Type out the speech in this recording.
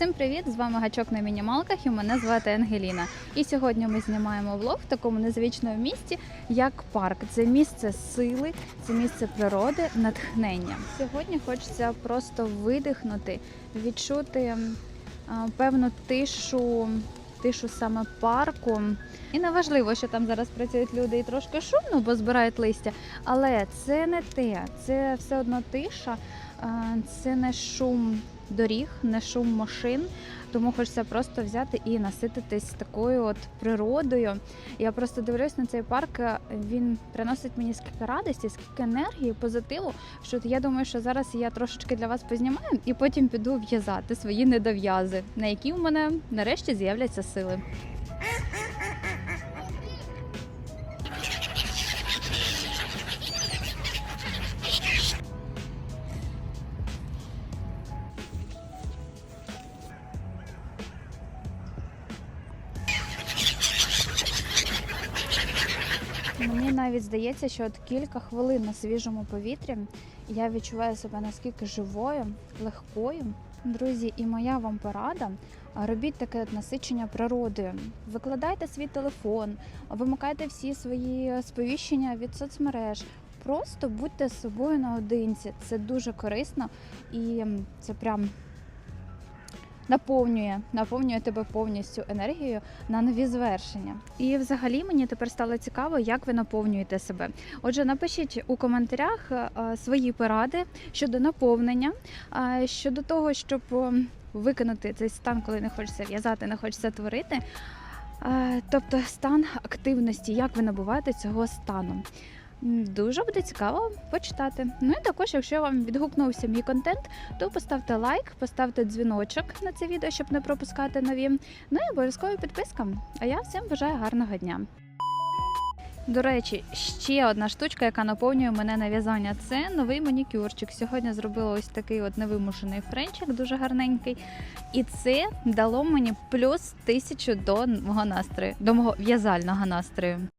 Всім привіт! З вами гачок на мінімалках і мене звати Ангеліна. І сьогодні ми знімаємо влог в такому незвичному місці, як парк. Це місце сили, це місце природи, натхнення. Сьогодні хочеться просто видихнути, відчути певну тишу, тишу саме парку. І не важливо, що там зараз працюють люди і трошки шумно, бо збирають листя. Але це не те, це все одно тиша, це не шум доріг, не шум машин. Тому хочеться просто взяти і насититись такою от природою. Я просто дивлюсь на цей парк. е, Він приносить мені скільки радості, скільки енергії, позитиву. Що я думаю, що зараз я трошечки для вас познімаю і потім піду в'язати свої недов'язи, на які в мене нарешті з'являться сили. Мені навіть здається, що от кілька хвилин на свіжому повітрі я відчуваю себе наскільки живою, легкою. Друзі, і моя вам порада. Робіть таке насичення природою. Викладайте свій телефон, вимикайте всі свої сповіщення від соцмереж. Просто будьте з собою наодинці. Це дуже корисно і це прям наповнює, наповнює тебе повністю енергією на нові звершення. І взагалі мені тепер стало цікаво, як ви наповнюєте себе. Отже, напишіть у коментарях е, свої поради щодо наповнення, е, щодо того, щоб е, виконати цей стан, коли не хочеться в'язати, не хочеться творити. Тобто стан активності, як ви набуваєте цього стану. Дуже буде цікаво почитати. Ну і також, якщо вам відгукнувся мій контент, то поставте лайк, поставте дзвіночок на це відео, щоб не пропускати нові. Ну і обов'язково підписка. А я всім бажаю гарного дня. До речі, ще одна штучка, яка наповнює мене на в'язання, це новий манікюрчик. Сьогодні зробила ось такий от невимушений френчик, дуже гарненький. І це дало мені плюс тисячу до мого настрою, до мого в'язального настрою.